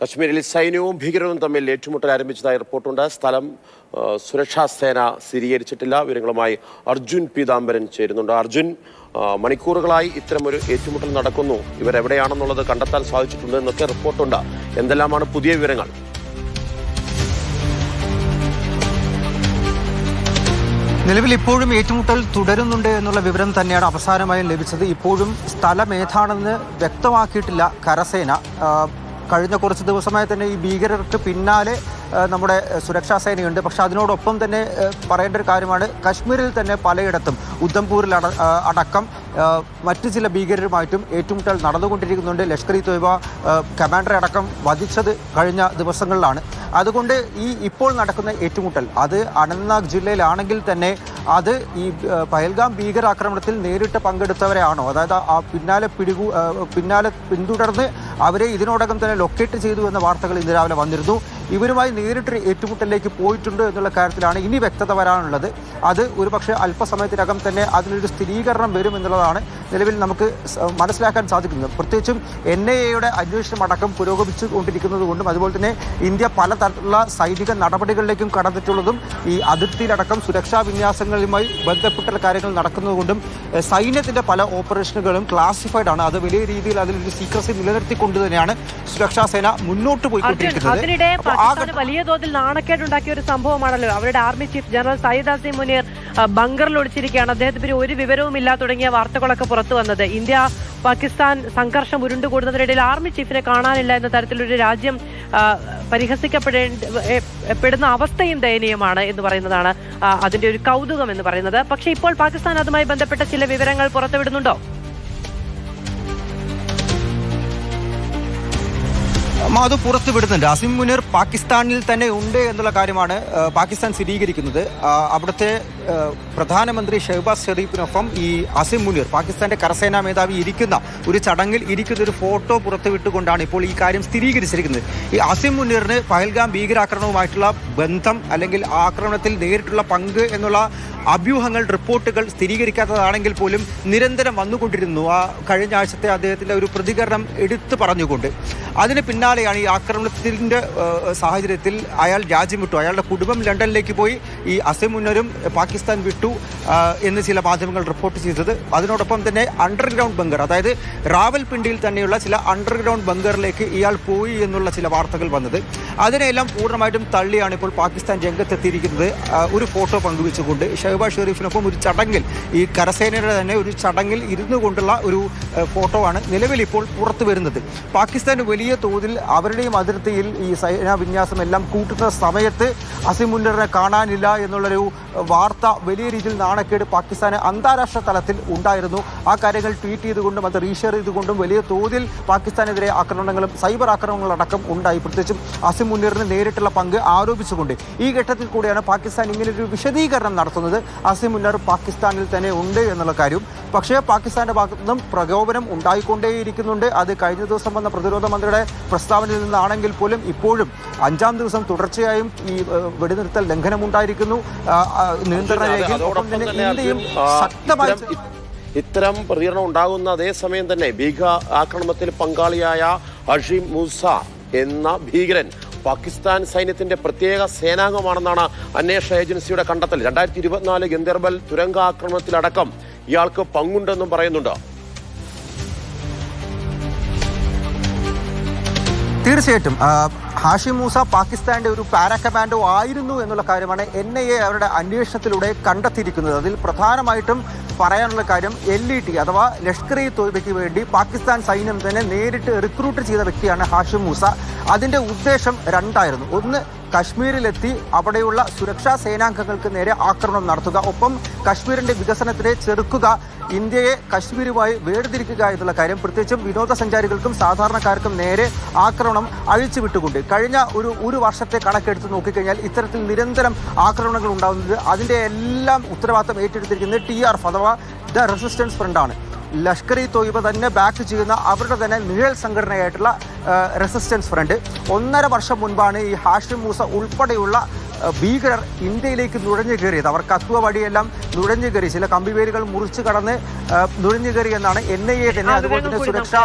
കശ്മീരിൽ സൈന്യവും ഭീകരവും തമ്മിൽ ഏറ്റുമുട്ടൽ ആരംഭിച്ചതായി റിപ്പോർട്ടുണ്ട്. സ്ഥലം സുരക്ഷാ സേന സ്ഥിരീകരിച്ചിട്ടില്ല. വിവരങ്ങളുമായി അർജുൻ പീതാംബരൻ ചേരുന്നുണ്ട്. അർജുൻ മണിക്കൂറുകളായി ഇത്തരമൊരു ഏറ്റുമുട്ടൽ നടക്കുന്നു. ഇവരെവിടെയാണെന്നുള്ളത് കണ്ടെത്താൻ സാധിച്ചിട്ടുണ്ട് എന്നൊക്കെ റിപ്പോർട്ടുണ്ട്. എന്തെല്ലാമാണ് പുതിയ വിവരങ്ങൾ? നിലവിൽ ഇപ്പോഴും ഏറ്റുമുട്ടൽ തുടരുന്നുണ്ട് എന്നുള്ള വിവരം തന്നെയാണ് അവസാനമായും ലഭിച്ചത്. ഇപ്പോഴും സ്ഥലം ഏതാണെന്ന് വ്യക്തമാക്കിയിട്ടില്ല കരസേന. കഴിഞ്ഞ കുറച്ച് ദിവസമായി തന്നെ ഈ ഭീകരർക്ക് പിന്നാലെ നമ്മുടെ സുരക്ഷാ സേനയുണ്ട്. പക്ഷെ അതിനോടൊപ്പം തന്നെ പറയേണ്ട ഒരു കാര്യമാണ്. കശ്മീരിൽ തന്നെ പലയിടത്തും ഉദ്ധംപൂരിൽ അട- അടക്കം മറ്റ് ചില ഭീകരരുമായിട്ടും ഏറ്റുമുട്ടൽ നടന്നുകൊണ്ടിരിക്കുന്നുണ്ട്. ലഷ്കർ ഇ തൊയ്ബ കമാൻഡർ അടക്കം വധിച്ചത് കഴിഞ്ഞ ദിവസങ്ങളിലാണ്. അതുകൊണ്ട് ഈ ഇപ്പോൾ നടക്കുന്ന ഏറ്റുമുട്ടൽ അത് അനന്ത്നാഗ് ജില്ലയിലാണെങ്കിൽ തന്നെ അത് ഈ പഹൽഗാം ഭീകരാക്രമണത്തിൽ നേരിട്ട് പങ്കെടുത്തവരെയാണോ? അതായത് ആ പിന്നാലെ പിടികൂ പിന്നാലെ പിന്തുടർന്ന് അവരെ ഇതിനോടകം തന്നെ ലൊക്കേറ്റ് ചെയ്തു എന്ന വാർത്തകൾ ഇന്ന് രാവിലെ വന്നിരുന്നു. ഇവരുമായി നേരിട്ട് ഏറ്റുമുട്ടലിലേക്ക് പോയിട്ടുണ്ട് എന്നുള്ള കാര്യത്തിലാണ് ഇനി വ്യക്തത വരാനുള്ളത്. അത് ഒരുപക്ഷെ അല്പസമയത്തിനകം തന്നെ അതിനൊരു സ്ഥിരീകരണം വരും എന്നുള്ളതാണ് നിലവിൽ നമുക്ക് മനസ്സിലാക്കാൻ സാധിക്കുന്നത്. പ്രത്യേകിച്ചും എൻ ഐ എയുടെ അന്വേഷണം അടക്കം പുരോഗമിച്ചു കൊണ്ടിരിക്കുന്നത് കൊണ്ടും അതുപോലെ തന്നെ ഇന്ത്യ പലതരത്തിലുള്ള സൈനിക നടപടികളിലേക്കും കടന്നിട്ടുള്ളതും ഈ അതിർത്തിയിലടക്കം സുരക്ഷാ വിന്യാസങ്ങളുമായി ബന്ധപ്പെട്ട കാര്യങ്ങൾ നടക്കുന്നതുകൊണ്ടും സൈന്യത്തിന്റെ പല ഓപ്പറേഷനുകളും ക്ലാസിഫൈഡ് ആണ് അത് വലിയ രീതിയിൽ അതിലൊരു സീക്രസി നിലനിർത്തിക്കൊണ്ട് തന്നെയാണ് സുരക്ഷാ സേന മുന്നോട്ട് പോയിക്കൊണ്ടിരിക്കുന്നത്. പാകിസ്ഥാന് വലിയ തോതിൽ നാണക്കേടുണ്ടാക്കിയ ഒരു സംഭവമാണല്ലോ. അവരുടെ army chief general Syed Asim Munir ബംഗറിൽ ബങ്കറിൽ ഒളിച്ചിരിക്കുകയാണ്. അദ്ദേഹത്തിന് ഒരു വിവരവുമില്ല തുടങ്ങിയ വാർത്തകളൊക്കെ പുറത്തു വന്നത്. ഇന്ത്യ പാകിസ്ഥാൻ സംഘർഷം ഉരുണ്ടുകൂടുന്നതിനിടയിൽ ആർമി ചീഫിനെ കാണാനില്ല എന്ന തരത്തിലൊരു രാജ്യം പരിഹസിക്കപ്പെടേണ്ടപ്പെടുന്ന പരിഹസിക്കപ്പെടേണ്ട അവസ്ഥയും ദയനീയമാണ് എന്ന് പറയുന്നതാണ് അതിന്റെ ഒരു കൗതുകം എന്ന് പറയുന്നത്. പക്ഷേ ഇപ്പോൾ പാകിസ്ഥാൻ അതുമായി ബന്ധപ്പെട്ട ചില വിവരങ്ങൾ പുറത്തുവിടുന്നുണ്ടോ? അത് പുറത്തു വിടുന്നുണ്ട്. അസിം മുനീർ പാകിസ്ഥാനിൽ തന്നെ ഉണ്ട് എന്നുള്ള കാര്യമാണ് പാകിസ്ഥാൻ സ്ഥിരീകരിക്കുന്നത്. അവിടുത്തെ പ്രധാനമന്ത്രി ഷെഹബാസ് ഷെറീഫിനൊപ്പം ഈ അസിം മുനീർ പാകിസ്ഥാന്റെ കരസേനാ മേധാവി ഇരിക്കുന്ന ഒരു ചടങ്ങിൽ ഇരിക്കുന്ന ഒരു ഫോട്ടോ പുറത്തുവിട്ടുകൊണ്ടാണ് ഇപ്പോൾ ഈ കാര്യം സ്ഥിരീകരിച്ചിരിക്കുന്നത്. ഈ അസിം മുനീറിന് പഹൽഗാം ഭീകരാക്രമണവുമായിട്ടുള്ള ബന്ധം അല്ലെങ്കിൽ ആക്രമണത്തിൽ നേരിട്ടുള്ള പങ്ക് എന്നുള്ള അഭ്യൂഹങ്ങൾ റിപ്പോർട്ടുകൾ സ്ഥിരീകരിക്കാത്തതാണെങ്കിൽ പോലും നിരന്തരം വന്നുകൊണ്ടിരുന്നു. ആ കഴിഞ്ഞ ആഴ്ചത്തെ അദ്ദേഹത്തിന്റെ ഒരു പ്രതികരണം എടുത്തു പറഞ്ഞുകൊണ്ട്. അതിന് പിന്നാലെയാണ് ഈ ആക്രമണത്തിന്റെ ഏഹ്, സാഹചര്യത്തിൽ അയാൾ രാജ്യം വിട്ടു. അയാളുടെ കുടുംബം ലണ്ടനിലേക്ക് പോയി. ഈ അസിം മുന്നരും പാകിസ്ഥാൻ വിട്ടു ആ, എന്ന് ചില മാധ്യമങ്ങൾ റിപ്പോർട്ട് ചെയ്തത്. അതിനോടൊപ്പം തന്നെ അണ്ടർഗ്രൗണ്ട് ബങ്കർ അതായത് റാവൽപിണ്ടിയിൽ തന്നെയുള്ള ചില അണ്ടർഗ്രൗണ്ട് ബങ്കറിലേക്ക് ഇയാൾ പോയി എന്നുള്ള ചില വാർത്തകൾ വന്നത്. അതിനെല്ലാം പൂർണമായിട്ടും തള്ളിയാണ് ഇപ്പോൾ പാകിസ്ഥാൻ രംഗത്തെത്തിയിരിക്കുന്നത്. ഒരു ഫോട്ടോ പങ്കുവെച്ചുകൊണ്ട് ഷഹബാസ് ഷെറീഫിനൊപ്പം ഒരു ചടങ്ങിൽ ഈ കരസേനയുടെ തന്നെ ഒരു ചടങ്ങിൽ ഇരുന്നു കൊണ്ടുള്ള ഒരു ഫോട്ടോ ആണ് നിലവിൽ ഇപ്പോൾ പുറത്തു വരുന്നത്. പാകിസ്ഥാൻ വലിയ തോതിൽ അവരുടെയും അതിർത്തിയിൽ ഈ സൈനാ വിന്യാസം എല്ലാം കൂട്ടുന്ന സമയത്ത് അസിമുല്ലറിനെ കാണാനില്ല എന്നുള്ളൊരു വാർത്ത വലിയ രീതിയിൽ നാണക്കേട് പാകിസ്ഥാന് അന്താരാഷ്ട്ര തലത്തിൽ ഉണ്ടായിരുന്നു. ആ കാര്യങ്ങൾ ട്വീറ്റ് ചെയ്തുകൊണ്ടും അത് റീഷെയർ ചെയ്തുകൊണ്ടും വലിയ തോതിൽ പാകിസ്ഥാനെതിരെ ആക്രമണങ്ങളും സൈബർ ആക്രമണങ്ങളടക്കം ഉണ്ടായി. പ്രത്യേകിച്ചും അസിം മുന്നീറിന് നേരിട്ടുള്ള പങ്ക് ആരോപിച്ചുകൊണ്ട് ഈ ഘട്ടത്തിൽ കൂടിയാണ് പാകിസ്ഥാൻ ഇങ്ങനെ ഒരു വിശദീകരണം നടത്തുന്നത്. അസിം മുന്നർ പാകിസ്ഥാനിൽ തന്നെ ഉണ്ട് എന്നുള്ള കാര്യം പക്ഷേ പാകിസ്ഥാന്റെ ഭാഗത്തു നിന്നും പ്രകോപനം ഉണ്ടായിക്കൊണ്ടേയിരിക്കുന്നുണ്ട്. അത് കഴിഞ്ഞ ദിവസം വന്ന പ്രതിരോധ മന്ത്രിയുടെ പ്രസ്താവനയിൽ നിന്നാണെങ്കിൽ പോലും ഇപ്പോഴും അഞ്ചാം ദിവസം തുടർച്ചയായും ഈ വെടിനിർത്തൽ ലംഘനമുണ്ടായിരിക്കുന്നു. നിയന്ത്രണ ഇന്ത്യയും ശക്തമായി ഇത്തരം- പ്രതികരണം ഉണ്ടാകുന്ന അതേസമയം തന്നെ ഭീക ആക്രമണത്തിൽ പങ്കാളിയായ അഷിം മൂസ എന്ന ഭീകരൻ പാകിസ്ഥാൻ സൈന്യത്തിന്റെ പ്രത്യേക സേനാംഗമാണെന്നാണ് അന്വേഷണ ഏജൻസിയുടെ കണ്ടെത്തൽ. രണ്ടായിരത്തി ഇരുപത്തിനാല് ഗന്ദർബൽ തുരങ്കാക്രമണത്തിലടക്കം ഇയാൾക്ക് പങ്കുണ്ടെന്നും പറയുന്നുണ്ട്. തീർച്ചയായിട്ടും ഹാഷിം മൂസ പാകിസ്ഥാന്റെ ഒരു പാരാ കമാൻഡോ ആയിരുന്നു എന്നുള്ള കാര്യമാണ് എൻ ഐ എ അവരുടെ അന്വേഷണത്തിലൂടെ കണ്ടെത്തിയിരിക്കുന്നത്. അതിൽ പ്രധാനമായിട്ടും പറയാനുള്ള കാര്യം എൽ ഇ ടി അഥവാ ലഷ്കർ ഇ തോയ്ബയ്ക്ക് വേണ്ടി പാകിസ്ഥാൻ സൈന്യം തന്നെ നേരിട്ട് റിക്രൂട്ട് ചെയ്ത വ്യക്തിയാണ് ഹാഷിം മൂസ. അതിന്റെ ഉദ്ദേശം രണ്ടായിരുന്നു. ഒന്ന് കശ്മീരിലെത്തി അവിടെയുള്ള സുരക്ഷാ സേനാംഗങ്ങൾക്ക് നേരെ ആക്രമണം നടത്തുക. ഒപ്പം കശ്മീരിന്റെ വികസനത്തിനെ ചെറുക്കുക ഇന്ത്യയെ കശ്മീരുമായി വേർതിരിക്കുക എന്നുള്ള കാര്യം. പ്രത്യേകിച്ചും വിനോദസഞ്ചാരികൾക്കും സാധാരണക്കാർക്കും നേരെ ആക്രമണം അഴിച്ചുവിട്ടുകൊണ്ട് കഴിഞ്ഞ ഒരു ഒരു വർഷത്തെ കണക്കെടുത്ത് നോക്കിക്കഴിഞ്ഞാൽ ഇത്തരത്തിൽ നിരന്തരം ആക്രമണങ്ങൾ ഉണ്ടാകുന്നത് അതിന്റെ എല്ലാം ഉത്തരവാദിത്തം ഏറ്റെടുത്തിരിക്കുന്നത് ടി ആർ എഫ് അഥവാ ദ റെസിസ്റ്റൻസ് ഫ്രണ്ടാണ് ലഷ്കർ ഇ തോയിബ തന്നെ ബാക്ക് ചെയ്യുന്ന അവരുടെ തന്നെ നിഴൽ സംഘടനയായിട്ടുള്ള റെസിസ്റ്റൻസ് ഫ്രണ്ട്. ഒന്നര വർഷം മുൻപാണ് ഈ ഹാഷിം മൂസ ഉൾപ്പെടെയുള്ള ഭീകരർ ഇന്ത്യയിലേക്ക് നുഴഞ്ഞു കയറിയത്. അവർ കത്തുവ വഴിയെല്ലാം നുഴഞ്ഞു കയറി. ചില കമ്പിവേരുകൾ മുറിച്ചു കടന്ന് നുഴഞ്ഞു കയറി എന്നാണ് എൻ ഐ എ തന്നെ അതുപോലെ തന്നെ സുരക്ഷാ